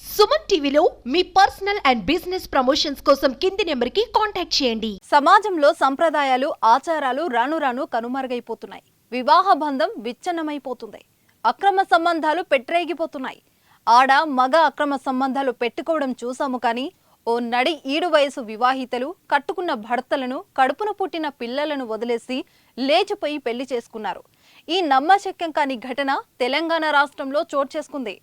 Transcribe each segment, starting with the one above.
సుమన్ టీవీలో మీ personal and business promotions కోసం కింది నెంబర్కి కాంటాక్ట్ చేయండి. సమాజంలో సంప్రదాయాలు ఆచారాలు రాను రాను కనుమరుగైపోతున్నాయి. వివాహ బంధం విచ్ఛిన్నమైపోతుంది. అక్రమ సంబంధాలు పెట్టరేగిపోతున్నాయి. ఆడ మగ అక్రమ సంబంధాలు పెట్టుకోవడం చూసాము కానీ ఓ నడి ఈడు వయసు వివాహితలు కట్టుకున్న భర్తలను కడుపున పుట్టిన పిల్లలను వదిలేసి లేచిపోయి పెళ్ళి చేసుకున్నారు. ఈ నమ్మశక్యం కాని ఘటన తెలంగాణ రాష్ట్రంలో చోటు చేసుకుంది.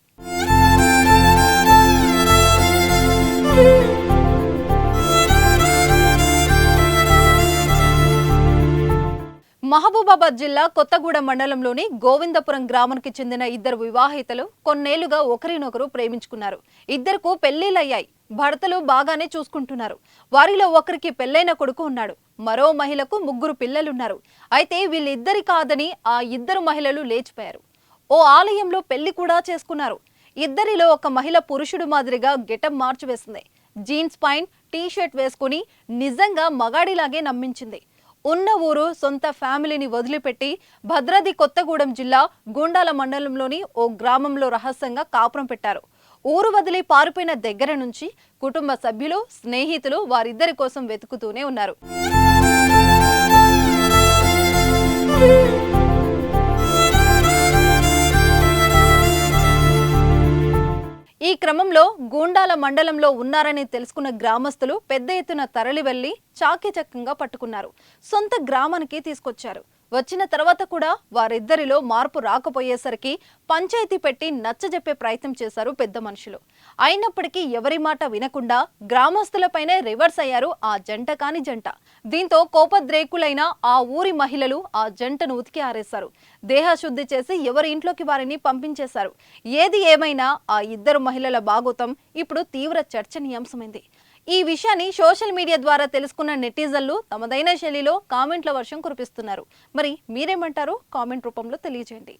మహబూబాబాద్ జిల్లా కొత్తగూడెం మండలంలోని గోవిందపురం గ్రామానికి చెందిన ఇద్దరు వివాహితలు కొన్నేళ్ళుగా ఒకరినొకరు ప్రేమించుకున్నారు. ఇద్దరుకు పెళ్ళిళ్ళయ్యాయి భర్తలు బాగానే చూసుకుంటున్నారు. వారిలో ఒకరికి పెళ్ళైన కొడుకు ఉన్నాడు. మరో మహిళకు ముగ్గురు పిల్లలున్నారు. అయితే వీళ్ళిద్దరి కాదని ఆ ఇద్దరు మహిళలు లేచిపోయారు. ఓ ఆలయంలో పెళ్ళి కూడా చేసుకున్నారు. ఇద్దరిలో ఒక మహిళ పురుషుడు మాదిరిగా గెటప్ మార్చివేసింది. జీన్స్ పాయింట్ టీ షర్ట్ వేసుకుని నిజంగా మగాడిలాగే నమ్మించింది. ఉన్న ఊరు సొంత ఫ్యామిలీని వదిలిపెట్టి భద్రాద్రి కొత్తగూడెం జిల్లా గుండాల మండలంలోని ఓ గ్రామంలో రహస్యంగా కాపురం పెట్టారు. ఊరు వదిలి పారిపోయిన దగ్గర నుంచి కుటుంబ సభ్యులు స్నేహితులు వారిద్దరి కోసం వెతుకుతూనే ఉన్నారు. క్రమంలో గూండాల మండలంలో ఉన్నారని తెలుసుకున్న గ్రామస్తులు పెద్ద ఎత్తున తరలి వెళ్ళి చాకచక్యంగా పట్టుకున్నారు. సొంత గ్రామానికి తీసుకొచ్చారు. వచ్చిన తర్వాత కూడా వారిద్దరిలో మార్పు రాకపోయేసరికి పంచాయతీ పెట్టి నచ్చజెప్పే ప్రయత్నం చేశారు పెద్ద మనుషులు. అయినప్పటికీ ఎవరి మాట వినకుండా గ్రామస్తులపైనే రివర్స్ అయ్యారు ఆ జంట కాని జంట. దీంతో కోపద్రేకులైన ఆ ఊరి మహిళలు ఆ జంటను ఉతికి ఆరేశారు. దేహశుద్ధి చేసి ఎవరి ఇంట్లోకి వారిని పంపించేశారు. ఏది ఏమైనా ఆ ఇద్దరు మహిళల బాగోతం ఇప్పుడు తీవ్ర చర్చనీయాంశమైంది. ఈ విషయాన్ని సోషల్ మీడియా ద్వారా తెలుసుకున్న నెటిజన్లు తమదైన శైలిలో కామెంట్ల వర్షం కురిపిస్తున్నారు. మరి మీరేమంటారు కామెంట్ రూపంలో తెలియజేయండి.